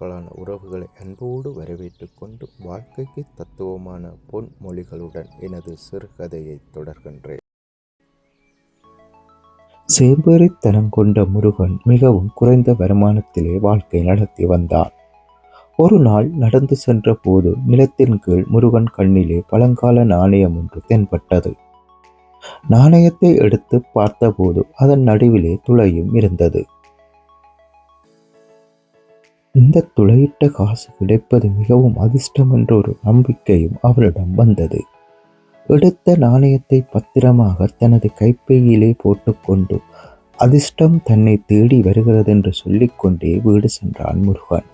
வாழ்வியலாளர்களான உறவுகளை அன்போடு வரவேற்று கொண்டு வாழ்க்கைக்கு தத்துவமான பொன்மொழிகளுடன் எனது சிறுகதையை தொடர்கின்றேன். சேம்பேறித்தனம் கொண்ட முருகன் மிகவும் குறைந்த வருமானத்திலே வாழ்க்கை நடத்தி வந்தார். ஒரு நாள் நடந்து சென்ற போது நிலத்தின் கீழ் முருகன் கண்ணிலே பழங்கால நாணயம் ஒன்று தென்பட்டது. நாணயத்தை எடுத்து பார்த்தபோது அதன் நடுவிலே துளையும் இருந்தது. இந்த துளையிட்ட காசு கிடைப்பது மிகவும் அதிர்ஷ்டம் என்ற ஒரு நம்பிக்கையும் அவரிடம் வந்தது. எடுத்த நாணயத்தை பத்திரமாக தனது கைப்பையிலே போட்டுக்கொண்டு அதிர்ஷ்டம் தன்னை தேடி வருகிறது என்று சொல்லிக்கொண்டே வீடு சென்றான் முருகன்.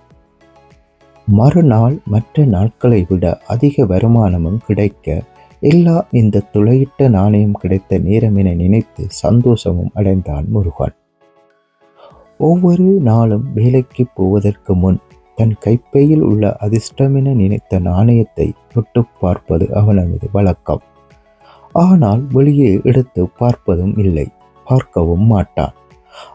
மறுநாள் மற்ற நாட்களை விட அதிக வருமானமும் கிடைக்க எல்லாம் இந்த துளையிட்ட நாணயம் கிடைத்த நேரம் என நினைத்து சந்தோஷமும் அடைந்தான் முருகன். ஒவ்வொரு நாளும் வேலைக்கு போவதற்கு முன் தன் கைப்பையில் உள்ள அதிர்ஷ்டமென நினைத்த நாணயத்தை தொட்டு பார்ப்பது அவனது வழக்கம். ஆனால் வெளியே எடுத்து பார்ப்பதும் இல்லை. பார்க்கவும் மாட்டான்.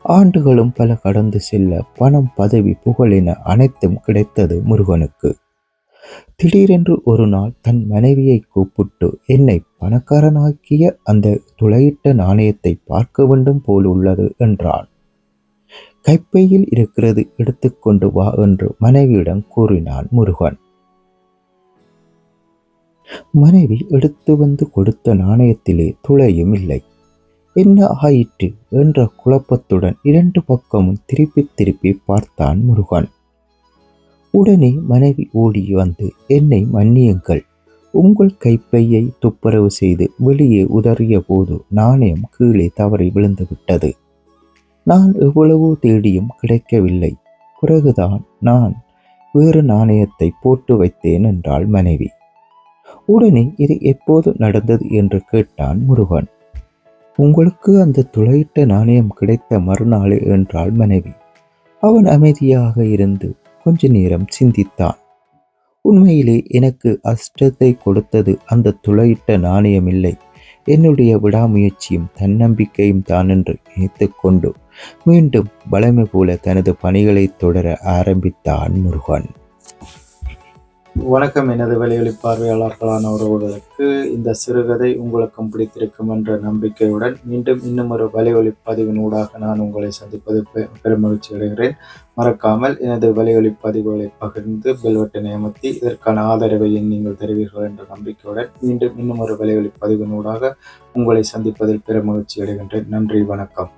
ஆண்டுகளும் பல கடந்து செல்ல பணம் பதவி புகழின அனைத்தும் கிடைத்தது முருகனுக்கு. திடீரென்று ஒரு நாள் தன் மனைவியை கூப்பிட்டு என்னை பணக்காரனாக்கிய அந்த துளையிட்ட நாணயத்தை பார்க்க வேண்டும் போல் உள்ளது என்றான். கைப்பையில் இருக்கிறது எடுத்துக்கொண்டு வா என்று மனைவியிடம் கூறினான் முருகன். மனைவி எடுத்து வந்து கொடுத்த நாணயத்திலே துளையும் இல்லை. என்ன ஆயிற்று என்ற குழப்பத்துடன் இரண்டு பக்கமும் திருப்பி திருப்பி பார்த்தான் முருகன். உடனே மனைவி ஓடி வந்து என்னை மன்னியுங்கள். உங்கள் கைப்பையை துப்புரவு செய்து வெளியே உதறிய போது நாணயம் கீழே தவறி விழுந்து விட்டது. நான் எவ்வளவோ தேடியும் கிடைக்கவில்லை. பிறகுதான் நான் வேறு நாணயத்தை போட்டு வைத்தேன் என்றாள் மனைவி. உடனே இது எப்போது நடந்தது என்று கேட்டான் முருகன். உங்களுக்கு அந்த துளையிட்ட நாணயம் கிடைத்த மறுநாளே என்றாள் மனைவி. அவன் அமைதியாக இருந்து கொஞ்ச நேரம் சிந்தித்தான். உண்மையிலே எனக்கு அஷ்டத்தை கொடுத்தது அந்த துளையிட்ட நாணயம் இல்லை என்னுடைய விடாமுயற்சியும் தன்னம்பிக்கையும் தான் என்று நினைத்து கொண்டு மீண்டும் வளமை போல தனது பணிகளை தொடர ஆரம்பித்தான் முருகன். வணக்கம் எனது வெளியொலி பார்வையாளர்களான உறவுகளுக்கு இந்த சிறுகதை உங்களுக்கும் பிடித்திருக்கும் என்ற நம்பிக்கையுடன் மீண்டும் இன்னும் ஒரு வலையொலி பதிவின் ஊடாக நான் உங்களை சந்திப்பது பெருமகிழ்ச்சி அடைகிறேன். மறக்காமல் எனது வலையொலி பதிவுகளை பகிர்ந்து பெல்வெட்டை அமர்த்தி இதற்கான ஆதரவை நீங்கள் தருவீர்கள் என்ற நம்பிக்கையுடன் மீண்டும் இன்னும் ஒரு வலையொலி பதிவின் ஊடாக உங்களை சந்திப்பதில் பெருமகிழ்ச்சி அடைகின்றேன். நன்றி வணக்கம்.